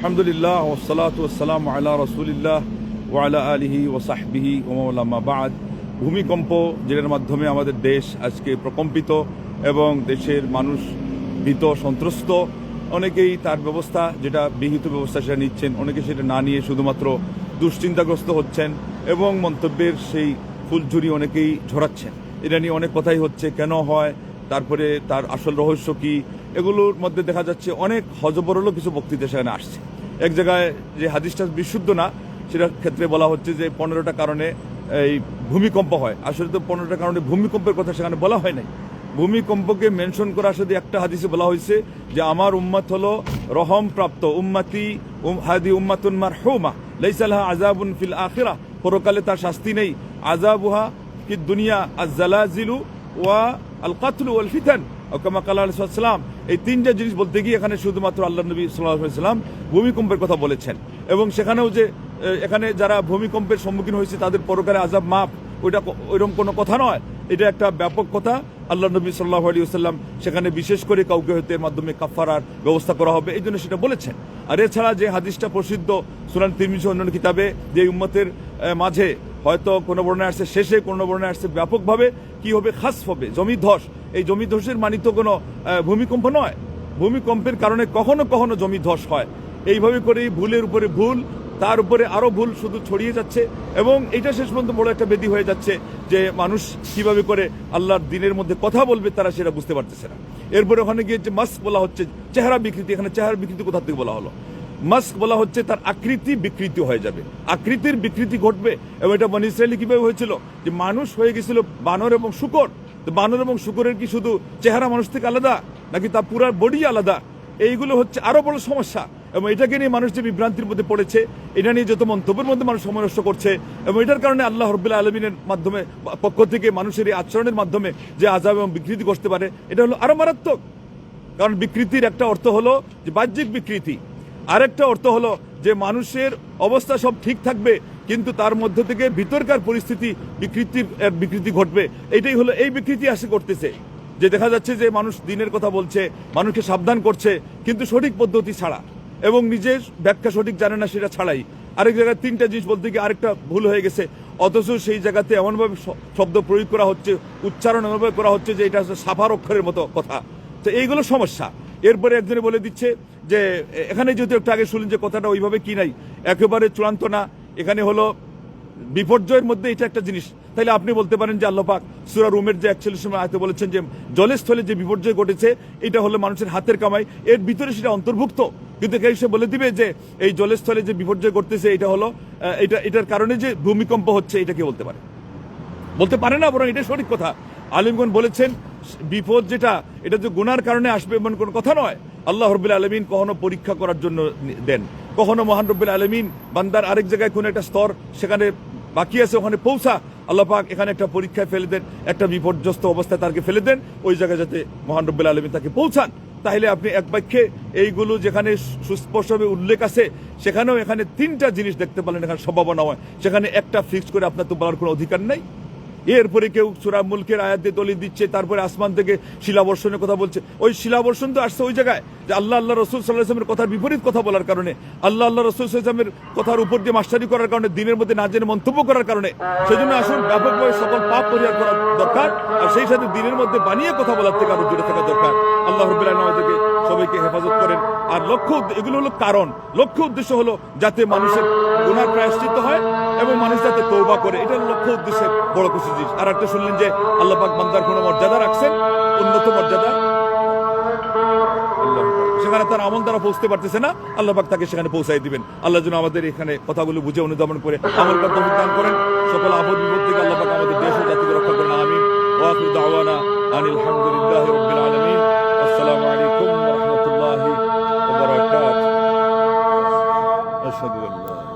আলহামদুলিল্লাহ ওসালাত ওসালাম আলা রসুলিল্লাহ ওয়ালা আলিহি ওসাহবিহি ওমালামা বাদ ভূমিকম্প, যেটার মাধ্যমে আমাদের দেশ আজকে প্রকম্পিত এবং দেশের মানুষ ভীত, সন্ত্রস্ত, অনেকেই তার ব্যবস্থা, যেটা বিহিত ব্যবস্থা সেটা নিচ্ছেন, অনেকে সেটা না নিয়ে শুধুমাত্র দুশ্চিন্তাগ্রস্ত হচ্ছেন এবং মন্তব্যের সেই ফুলঝুরি অনেকেই ঝরাচ্ছেন এটা নিয়ে অনেক কথাই হচ্ছে, কেন হয়, তারপরে তার আসল রহস্য কি এগুলোর মধ্যে দেখা যাচ্ছে অনেক হজবরলও কিছু বক্তৃতা সেখানে আসছে। এক জায়গায় যে হাদিসটা বিশুদ্ধ না সেটার ক্ষেত্রে বলা হচ্ছে যে পনেরোটা কারণে এই ভূমিকম্প হয়। আসলে তো পনেরোটা কারণে ভূমিকম্পের কথা সেখানে বলা হয় নাই। ভূমিকম্পকে মেনশন করা আসলে একটা হাদিসে বলা হয়েছে যে, আমার উম্মাত হলো রহম প্রাপ্ত উম্মাতি, উম- হাদি উম্মাতুন মার হুমা লাইসালহা আজাবুন ফিল আখিরা পরকালে তার শাস্তি নেই। আজাবুহা কি দুনিয়া আজ জালাজিলু ওয়া আল কাতলু ওয়াল ফিতান ওকামা কাল্লা এই তিনটা জিনিস বলতে গিয়ে এখানে শুধুমাত্র আল্লাহ নবী সাল্লাম ভূমিকম্পের কথা বলেছেন। এবং সেখানেও যে এখানে যারা ভূমিকম্পের সম্মুখীন হয়েছে, তাদের পরকালে আজাব মাপ ওইটা ওইরকম কোনো কথা নয়। এটা একটা ব্যাপক কথা। আল্লাহ নবী সাল্লাহ আলী সাল্লাম সেখানে বিশেষ করে কাউকে হতে এর মাধ্যমে কাফারার ব্যবস্থা করা হবে এই জন্য সেটা বলেছেন। আর এছাড়া যে হাদিসটা প্রসিদ্ধ সুরান তিরমিজ অন্যান্য কিতাবে, যে উম্মতের মাঝে হয়তো কোনো বর্ণায় আসছে, শেষে কোনো বর্ণায় আসছে ব্যাপকভাবে কি হবে, খাস হবে, জমি ধস। এই জমি ধসের মানিত কোনো ভূমিকম্প নয়। ভূমিকম্পের কারণে কখনো কখনো জমি ধস হয়। এইভাবে করেই ভুলের উপরে ভুল, তার উপরে আরও ভুল শুধু ছড়িয়ে যাচ্ছে এবং এটা শেষ পর্যন্ত বড় একটা বেদি হয়ে যাচ্ছে যে মানুষ কীভাবে করে আল্লাহর দিনের মধ্যে কথা বলবে তারা সেটা বুঝতে পারতেছে না। এরপরে ওখানে গিয়ে যে মাস্ক বলা হচ্ছে, চেহারা বিকৃতি, এখানে চেহারা বিকৃতি কোথা থেকে বলা হলো? মাস্ক বলা হচ্ছে তার আকৃতি বিকৃতি হয়ে যাবে। আকৃতির বিকৃতি ঘটবে। এবং এটা বন ইসরায়েলি কীভাবে হয়েছিল? যে মানুষ হয়ে গেছিল বানর এবং শুকর। তো বানর এবং শুকরের কি শুধু চেহারা মানুষ থেকে আলাদা? নাকি তার পুরা বডি আলাদা? এইগুলো হচ্ছে আরও বড় সমস্যা। এবং এটাকে নিয়ে মানুষ যে বিভ্রান্তির মধ্যে পড়েছে, এটা নিয়ে যত মন্তব্যের মধ্যে মানুষ নষ্ট করছে, এবং এটার কারণে আল্লাহ রব্বুল্লাহ আলমিনের মাধ্যমে, পক্ষ থেকে মানুষের এই আচরণের মাধ্যমে যে আজাব এবং বিকৃতি করতে পারে, এটা হলো আরও মারাত্মক। কারণ বিকৃতির একটা অর্থ হলো যে বাহ্যিক বিকৃতি। আরেকটা অর্থ হলো যে মানুষের অবস্থা সব ঠিক থাকবে, কিন্তু তার মধ্য থেকে ভিতরকার পরিস্থিতি বিকৃতির বিকৃতি ঘটবে। এটাই হলো, এই বিকৃতি আসে করতেছে। যে দেখা যাচ্ছে যে মানুষ দিনের কথা বলছে, মানুষকে সাবধান করছে, কিন্তু সঠিক পদ্ধতি ছাড়া এবং নিজের ব্যাখ্যা সঠিক জানে না সেটা ছাড়াই। আরেক জায়গায় তিনটা জিনিস বলতে গিয়ে আরেকটা ভুল হয়ে গেছে। অথচ সেই জায়গাতে এমনভাবে শব্দ প্রয়োগ করা হচ্ছে, উচ্চারণ এমনভাবে করা হচ্ছে যে এটা হচ্ছে সাফার অক্ষরের মতো কথা। তো এইগুলো সমস্যা। এরপরে একজনে বলে দিচ্ছে যে, এখানে যেহেতু একটু আগে শুনলেন যে কথাটা ওইভাবে কি নাই, একেবারে চূড়ান্ত না। এখানে হলো, বিপর্যয়ের মধ্যে এটা একটা জিনিস। তাহলে আপনি বলতে পারেন যে আল্লাপাক সুরা রুমের যে একচল্লিশ সময় আয়তে বলেছেন যে, জলের স্থলে যে বিপর্যয় ঘটেছে, এটা হলো মানুষের হাতের কামাই। এর ভিতরে সেটা অন্তর্ভুক্ত। কিন্তু কেউ সে বলে দিবে যে, এই জলের স্থলে যে বিপর্যয় ঘটতেছে, এটা হলো এটা, এটার কারণে যে ভূমিকম্প হচ্ছে এটা কে বলতে পারে। বলতে পারে না, বরং এটা সঠিক কথা। আলিমগণ বলেছেন বিপদ যেটা, এটা যে গুনার কারণে আসবে এমন কোনো কথা নয়। আল্লাহ রব্বুল আলমিন কখনো পরীক্ষা করার জন্য দেন। কখনো মহান রব্বুল আলমিন বান্দার আরেক জায়গায় কোনো একটা স্তর সেখানে বাকি আছে, ওখানে পৌঁছা, আল্লাহ পাক এখানে একটা পরীক্ষায় ফেলে দেন, একটা বিপর্যস্ত অবস্থায় তাকে ফেলে দেন, ওই জায়গায় যাতে মহান রব্বুল আলমিন তাকে পৌঁছান। তাহলে আপনি এক বাক্যে এইগুলো যেখানে সুস্পষ্টভাবে উল্লেখ আছে, সেখানেও এখানে তিনটা জিনিস দেখতে পারলেন, এখানে সম্ভাবনা হয়। সেখানে একটা ফিক্স করে আপনার তো বলার কোনো অধিকার নেই। এরপরে কেউ সুরা মুলকের আয়াত দিয়ে দলিল দিচ্ছে, তারপরে আসমান থেকে শিলাবর্ষণের কথা বলছে। ওই শিলাবর্ষণ তো আসছে ওই জায়গায়, যে আল্লাহ আল্লাহ রসুল সাল্লাহামের কথার বিপরীত কথা বলার কারণে। আল্লাহ আল্লাহ রসুল সাল্লামের কথার উপর দিয়ে মাস্টারি করার কারণে, দিনের মধ্যে না জেনে মন্তব্য করার কারণে। সেজন্য আসুন, ব্যাপকভাবে সকল পাপ পরিহার করা দরকার, আর সেই সাথে দিনের মধ্যে বানিয়ে কথা বলার থেকে আরও দূরে থাকা দরকার। আল্লাহ রবিল্লাহ আমাদেরকে, সবাইকে হেফাজত করেন। আর লক্ষ্য এগুলো হলো কারণ। লক্ষ্য উদ্দেশ্য হলো যাতে মানুষের গুনার প্রায়শ্চিত হয় এবং মানুষ যাতে তৌবা করে, এটা লক্ষ্য উদ্দেশ্যের বড় কিছু জিনিস। আর একটা শুনলেন যে, আল্লাহ পাক বান্দার কোনো মর্যাদা রাখছেন? উন্নত মর্যাদা? সেখানে তার আমল দ্বারা পৌঁছতে পারতেছে না। আল্লাহ পাক তাকে সেখানে পৌঁছাই দিবেন। আল্লাহ যেন আমাদের এখানে কথাগুলো বুঝে, অনুধাবন করে, আমল করতে দান করেন। সকল আপদ বিপদ থেকে আল্লাহ পাক আমাদের দেশ ও জাতিকে রক্ষা করেন। আমিন। ওয়াখির দাওয়ানা আনিল হামদুলিল্লাহি রাব্বিল আলামিন। আসসালামু আলাইকুম ওয়া রাহমাতুল্লাহি ওয়া বারাকাতুহু। আশহাদু আল্লা